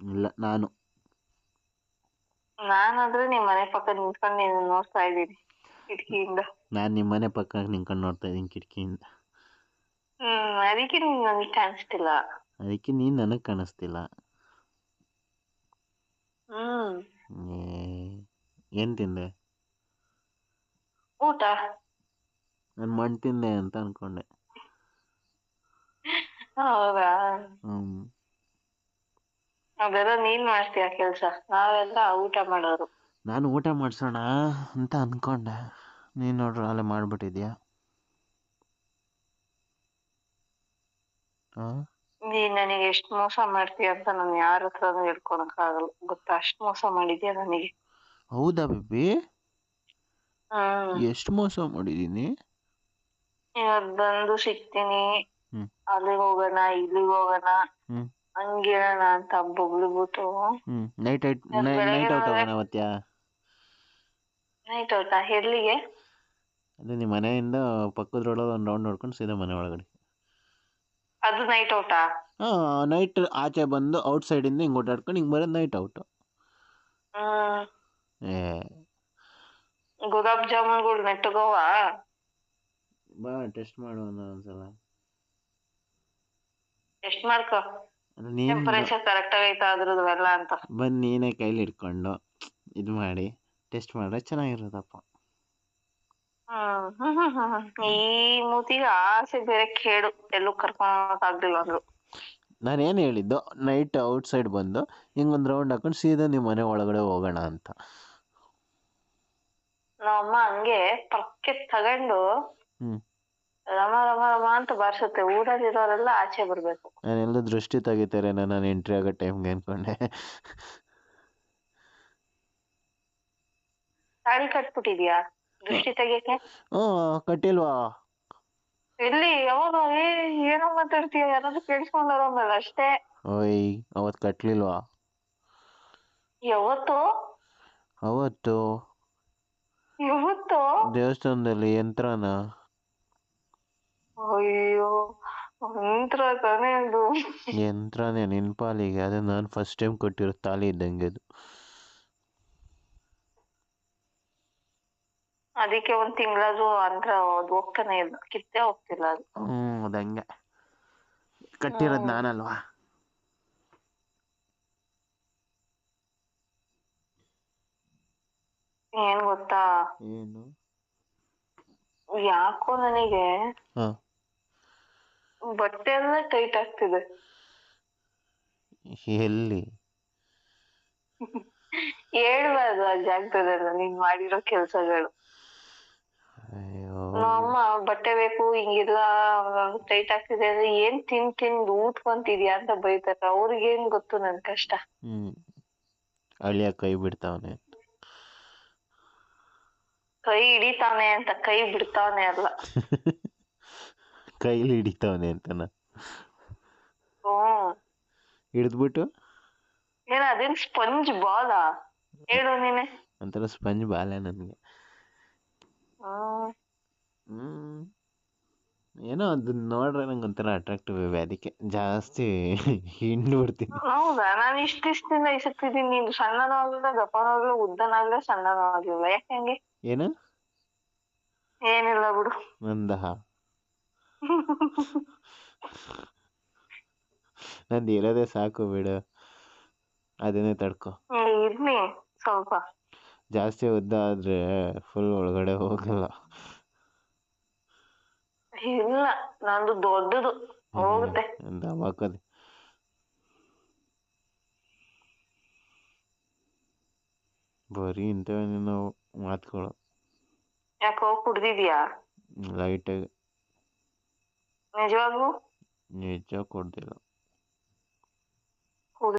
ಇಲ್ಲ ನಾನು. ನಾನಾದ್ರೆ ನಿಮ್ ಮನೆ ಪಕ್ಕ ನಿಂತ್ಕೊಂಡು ನೀನು ನೋಡ್ತಾ ಇದ್ದೀನಿ ಕಿಟಕಿಯಿಂದ. ನಾನು ನಿಮ್ಮ ಮನೆ ಪಕ್ಕ ನಿಂತ್ಕೊಂಡು ನೋಡ್ತಾ ಇದ್ದೀನಿ ಕಿಟಕಿಯಿಂದ. ಹ್ಮ್ ಅದಕ್ಕೆ ನೀನ್ ನನಗೆ ಕಾಣಿಸ್ತಿಲ್ಲ. ಅದಕ್ಕೆ ನೀನು ನನಗೆ ಕಾಣಿಸ್ತಿಲ್ಲ. ಹ್ಮ್. ಏನು ತಿಂದೆ? ಊಟ. ನಾನು ಮಣ್ಣು ತಿಂದೆ ಅಂತ ಅನ್ಕೊಂಡೆ. ಹೌದಾ? ಹ್ಞೂ ಅದೆಲ್ಲ ನೀನ್ ಮಾಡ್ತೀಯ ಕೆಲ್ಸ? ನಾವೆಲ್ಲ ಊಟ ಮಾಡೋರು. ನಾನು ಊಟ ಮಾಡಿಸೋಣ ಅಂತ ಅನ್ಕೊಂಡೆ. ನೀನು ನೋಡ್ರಿ ಅಲ್ಲೇ ಮಾಡಿಬಿಟ್ಟಿದ್ಯಾ? ಹಾಂ ನೀನ್ ನನಗೆ ಎಷ್ಟ್ ಮೋಸ ಮಾಡ್ತೀಯ ಅಂತ ನಾನು ಯಾರ ಹತ್ರನೂ ಹೇಳ್ಕೊಳಕ್ ಆಗಲ್ಲ ಗೊತ್ತಾ? ಅಷ್ಟ್ ಮೋಸ ಮಾಡಿದ್ಯಾ ನನಗೆ? ಹೌದಾ ಬಿಬಿ ಹ್ಮ್. ಎಷ್ಟು ಮೋಸ ಮಾಡಿದ್ದೀನಿ ಇವತ್ ಬಂದು ಸಿಗ್ತೀನಿ. ಹ್ಮ್. ಅಲ್ಲಿಗೆ ಹೋಗೋಣ ಇಲ್ಲಿಗೆ ಹೋಗೋಣ. ಹ್ಮ್. ಹಂಗಿರೋಣ ಅಂತ ಬೊಗ್ಳುಬಿಟ್ಟು ನೈಟ್ ಔಟ್ ನೈಟ್ ಔಟ್. ಹೋಗೋಣ ಅವತ್ತ್ಯಾ ನೈಟ್ ಔಟ ಎಲ್ಲಿಗೆ? ಅದೇ ನಿಮ್ಮ ಮನೆಯಿಂದ ಪಕ್ಕದ ರೋಡಲ್ಲಿ ಒಂದು ರೌಂಡ್ ನೋಡ್ಕೊಂಡು ಸೀದಾ ಮನೆ ಒಳಗಡೆ. ಅದು ನೈಟ್ ಔಟ ಹಾ ನೈಟ್ ಆಚೆ ಬಂದು ಔಟ್ ಸೈಡಿಂದ ಹಿಂಗ್ ಓಡಾಡ್ಕೊಂಡು ಹಿಂಗೆ ಬರೋದು ನೈಟ್ ಔಟ್ ಏ. ಗುಲಾಬ್ ಜಾಮೂನ್ಗಳು ನೆಟ್ಟಗೋವಾ ಬಾ ಟೆಸ್ಟ್ ಮಾಡೋಣ ಒಂದ್ಸಲ ಟೆಸ್ಟ್ ಮಾಡ್ಕೋ. ಟೆಂಪರೇಚರ್ ಕರೆಕ್ಟ್ ಆಗೈತಾ ಅದ್ರದ್ದು ಎಲ್ಲ ಅಂತ. ಬಂದು ನೀನೇ ಕೈಲಿ ಹಿಡ್ಕೊಂಡು ಇದು ಮಾಡಿ ಟೆಸ್ಟ್ ಮಾಡಿದ್ರೆ ಚೆನ್ನಾಗಿರೋದಪ್ಪ ಹ್ಮ್ ಹ್ಮ್ ಹ್ಮ್ ಹ್ಮ್ ಹ್ಮ್. ಈ ಮೂತಿಗೆ ಆಸೆ ಬೇರೆ ಕೇಡು. ಎಲ್ಲೂ ಕರ್ಕೊಂಡ್ ಆಗ್ಲಿಲ್ಲ ಅಂದ್ರು. ನಾನೇನು ಹೇಳಿದ್ದು ನೈಟ್ ಔಟ್ ಸೈಡ್ ಬಂದು ಹಿಂಗೊಂದು ರೌಂಡ್ ಹಾಕೊಂಡು ಸೀದಾ ನಿಮ್ಮ ಮನೆ ಒಳಗಡೆ ಹೋಗೋಣ ಅಂತ. ನಮ್ಮ ಹಂಗೆ ಪಕ್ಕೆ ತಗೊಂಡು ಹ್ಞೂ ರಮ ರಮ ರಮ ಅಂತ ಬಾರ್ಸುತ್ತೆ. ಊರಲ್ಲಿರೋರೆಲ್ಲ ಆಚೆ ಬರ್ಬೇಕು. ನಾನೆಲ್ಲ ದೃಷ್ಟಿ ತೆಗಿತಾರೆ ನಾನು ಎಂಟ್ರಿ ಆಗೋ ಟೈಮ್ಗೆ ಅನ್ಕೊಂಡೆ. ತಾಳಿ ಕಟ್ಬಿಟ್ಟಿದ್ಯಾ? ದೃಷ್ಟಿ ತೆಗಿಯಕ್ಕೆ? ಹ್ಞೂ ಕಟ್ಟಿಲ್ವಾ? ಎಲ್ಲಿ? ಯಾವಾಗ? ಏ ಏನೋ ಮಾತಾಡ್ತೀಯ? ಯಾರಾದ್ರೂ ಕೇಳಿಸ್ಕೊಂಡಾರ ಮೇಲೆ ಅಷ್ಟೇ. ಓಯ್ ಅವತ್ತು ಕಟ್ಲಿಲ್ವಾ? ಯಾವತ್ತು? ಅವತ್ತು? ಯಾವತ್ತು? ದೇವಸ್ಥಾನದಲ್ಲಿ ಯಂತ್ರನ? ಅಯ್ಯೋ ಯಂತ್ರ ತಾನೇ ಅದು ಯಂತ್ರನೇ ಪಾಲಿಗೆ ಅದೇ ನಾನು ಫಸ್ಟ್ ಟೈಮ್ ಕೊಟ್ಟಿರೋ ತಾಲಿ ಇದ್ದಂಗೆ ಅದು. ಅದಕ್ಕೆ ಒಂದ್ ತಿಂಗಳದು ಅಂದ್ರ ಅದು ಹೋಗ್ತಾನೆ ಇಲ್ಲ ಕಿತ್ತೇ ಹೋಗ್ತಿಲ್ಲ ಅದು. ಹ್ಞೂ ಅದಂಗೆ ಕಟ್ಟಿರೋದು ಹ್ಮ್. ನಾನಲ್ವಾ? ಏನ್ ಗೊತ್ತಾ? ಏನು? ಯಾಕೋ ನನಗೆ ಹಾಂ. ಬಟ್ಟೆ ಎಲ್ಲ ಟೈಟ್ ಆಗ್ತಿದೆ. ಎಲ್ಲಿ? ಹೇಳ್ಬಾರ್ದು ಆ ಜಾಗದಲ್ಲೆಲ್ಲ ನೀನ್ ಮಾಡಿರೋ ಕೆಲ್ಸಗಳು. ಅಯ್ಯೋ. ನಮ್ಮಮ್ಮ ಬಟ್ಟೆ ಬೇಕು ಹಿಂಗಿಲ್ಲ ಟೈಟ್ ಆಗ್ತಿದೆ ಅಂದ್ರೆ ಏನ್ ತಿನ್ ತಿಂದು ಊದ್ಕೊಂತಿದ್ಯಾ ಅಂತ ಬೈತಾರೆ. ಅವ್ರಿಗೇನ್ ಗೊತ್ತು ನನ್ ಕಷ್ಟ? ಹ್ಮ್. ಅಳಿಯ ಕೈ ಬಿಡ್ತಾವನೆ. ಕೈ ಹಿಡಿತಾನೆ ಅಂತ ಕೈ ಬಿಡ್ತಾನೆ ಅಲ್ಲ. ಕೈಲಿ ಹಿಡಿತಾವನೆ ಅಂತನ. ಹ್ಮ್ ಹಿಡಿದ್ಬಿಟ್ಟು? ಏನ ಅದೇನ್ ಸ್ಪಂಜ್ ಬಾಲಾ? ಹೇಳು ನೀನೆ. ಒಂಥರ ಸ್ಪಂಜ್ ಬಾಲೆ ನನಗೆ. ಹ್ಮ್. ಹ್ಞೂ ಏನೋ ಅದನ್ನ ನೋಡ್ರೆ ನಂಗೆ ಒಂಥರ ಅಟ್ರಾಕ್ಟಿವ್ ಇವೆ ಅದಕ್ಕೆ ಜಾಸ್ತಿ ಹಿಂಡು ಬಿಡ್ತೀನಿ. ಹೌದಾ? ನಾನು ಇಷ್ಟ ಇಷ್ಟ ಇಸಕ್ತಿದ್ದೀನಿ. ನೀನು ಸಣ್ಣನೂ ಆಗ್ಲಿಲ್ಲ ದಪ್ಪನೂ ಆಗ್ಲಿಲ್ಲ ಉದ್ದನಾಗ್ಲಿಲ್ಲ ಸಣ್ಣನೂ ಆಗ್ಲಿಲ್ಲ. ಯಾಕೆ ಹಂಗೆ? ಏನು? ಏನಿಲ್ಲ ಬಿಡು. ನಂದಹ ನಂದು ಇರೋದೇ ಸಾಕು ಬಿಡು. ಅದನ್ನೇ ತಡ್ಕೊ. ಇರ್ಲಿ. ಸ್ವಲ್ಪ. ಜಾಸ್ತಿ ಉದ್ದ ಆದ್ರೆ ಫುಲ್ ಒಳಗಡೆ ಹೋಗಲ್ಲ. ಇಲ್ಲ ನಂದು ದೊಡ್ಡದು. ಹೋಗುತ್ತೆ. ದವಾಖಾನೆ ಬರೀ ಇಂಥವೇ ನಾವು ಮಾತುಗಳು ಯಾಕೋ ಕುಡ್ದಿದ್ಯಾ? ಲೈಟಾಗಿ ನಿಜವಾಗ್ಲೂ? ನಿಜ ಕೊಡ್ತಿಲ್ಲ.